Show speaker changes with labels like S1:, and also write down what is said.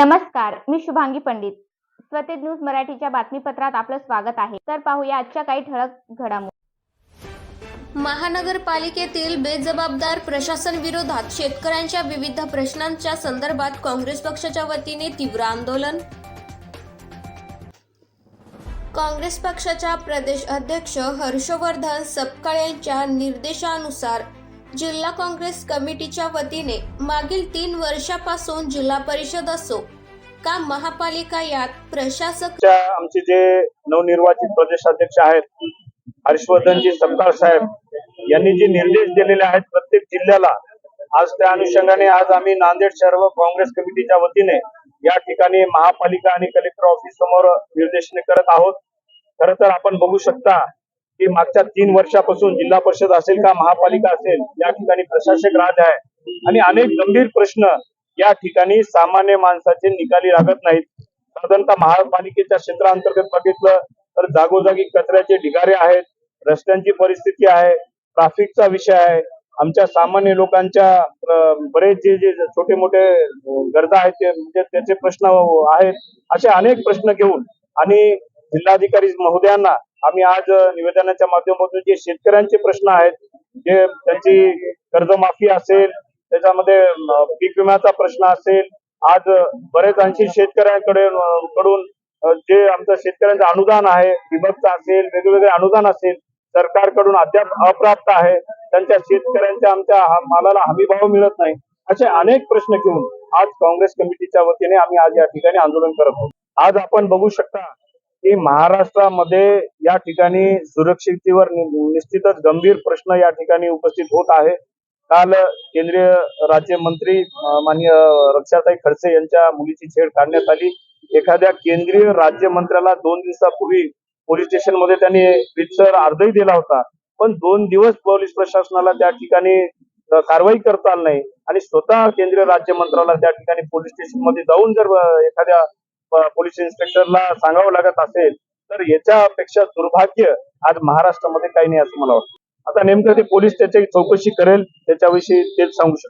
S1: नमस्कार मी शुभांगी पंडित. स्वतेज न्यूज मराठीच्या बातमीपत्रात आपलं स्वागत आहे. तर पाहूया आजच्या काही ठळक घडामोडी
S2: महानगरपालिकेतील बेजबाबदार प्रशासन विरोधात शेतकऱ्यांच्या विविध प्रश्नांच्या संदर्भात काँग्रेस पक्षाच्या वतीने तीव्र आंदोलन. काँग्रेस पक्षाच्या प्रदेश अध्यक्ष हर्षवर्धन सपकाळ यांच्या निर्देशानुसार जिल्हा काँग्रेस कमिटीच्या वतीने मागील तीन वर्षापासून जिल्हा परिषद असो का महापालिका यात प्रशासक
S3: आमचे जे नवनिर्वाचित प्रदेशाध्यक्ष आहेत हर्षवर्धनजी सपकाळ साहेब यांनी जे निर्देश दिलेले आहेत प्रत्येक जिल्ह्याला आज त्या अनुषंगाने आज आम्ही नांदेड शहर व काँग्रेस कमिटीच्या वतीने या ठिकाणी महापालिका आणि कलेक्टर ऑफिस समोर निर्देशने करत आहोत. खर तर आपण बघू शकता की मागच्या तीन वर्षापासून जिल्हा परिषद असेल का महापालिका असेल या ठिकाणी प्रशासक राज आहे. आणि अनेक गंभीर प्रश्न या ठिकाणी सामान्य माणसाचे निकाली लागत नाहीत. साधारणतः महापालिकेच्या क्षेत्रांतर्गत बघितलं तर जागोजागी कचऱ्याचे ढिगारे आहेत रस्त्यांची परिस्थिती आहे ट्राफिकचा विषय आहे. आमच्या सामान्य लोकांच्या बरेच जे जे छोटे मोठे गरजा आहेत ते म्हणजे त्याचे प्रश्न आहेत असे अनेक प्रश्न घेऊन आणि जिल्हाधिकारी महोदयांना आम्ही आज निवेदनाच्या माध्यमातून जे शेतकऱ्यांचे प्रश्न आहेत जे त्यांची कर्जमाफी असेल त्याच्यामध्ये पीक विम्याचा प्रश्न असेल आज बरेच ऐंशी शेतकऱ्यांकडे कडून जे आमचं शेतकऱ्यांचं अनुदान आहे विभक्त असेल वेगवेगळे अनुदान असेल सरकारकडून अद्याप अप्राप्त आहे त्यांच्या शेतकऱ्यांच्या आमच्या मालाला हमी भाव मिळत नाही असे अनेक प्रश्न घेऊन आज काँग्रेस कमिटीच्या वतीने आम्ही आज या ठिकाणी आंदोलन करत आहोत. आज आपण बघू शकता की महाराष्ट्रामध्ये या ठिकाणी सुरक्षितेवर निश्चितच गंभीर प्रश्न या ठिकाणी उपस्थित होत आहे. काल केंद्रीय राज्यमंत्री माननीय रक्षाताई खडसे यांच्या मुलीची छेड काढण्यात आली. एखाद्या केंद्रीय राज्यमंत्र्याला दोन दिवसापूर्वी पोलीस स्टेशनमध्ये त्यांनी रितसर अर्जही दिला होता. पण दोन दिवस पोलीस प्रशासनाला त्या ठिकाणी कारवाई करता आली नाही. आणि स्वतः केंद्रीय राज्यमंत्र्याला त्या ठिकाणी पोलीस स्टेशनमध्ये जाऊन जर एखाद्या पोलीस इन्स्पेक्टरला सांगावं लागत असेल तर याच्यापेक्षा दुर्भाग्य आज महाराष्ट्रामध्ये काही नाही असं मला वाटतं. आता नेमकं ते पोलीस त्याची चौकशी करेल त्याच्याविषयी तेच सांगू शकतो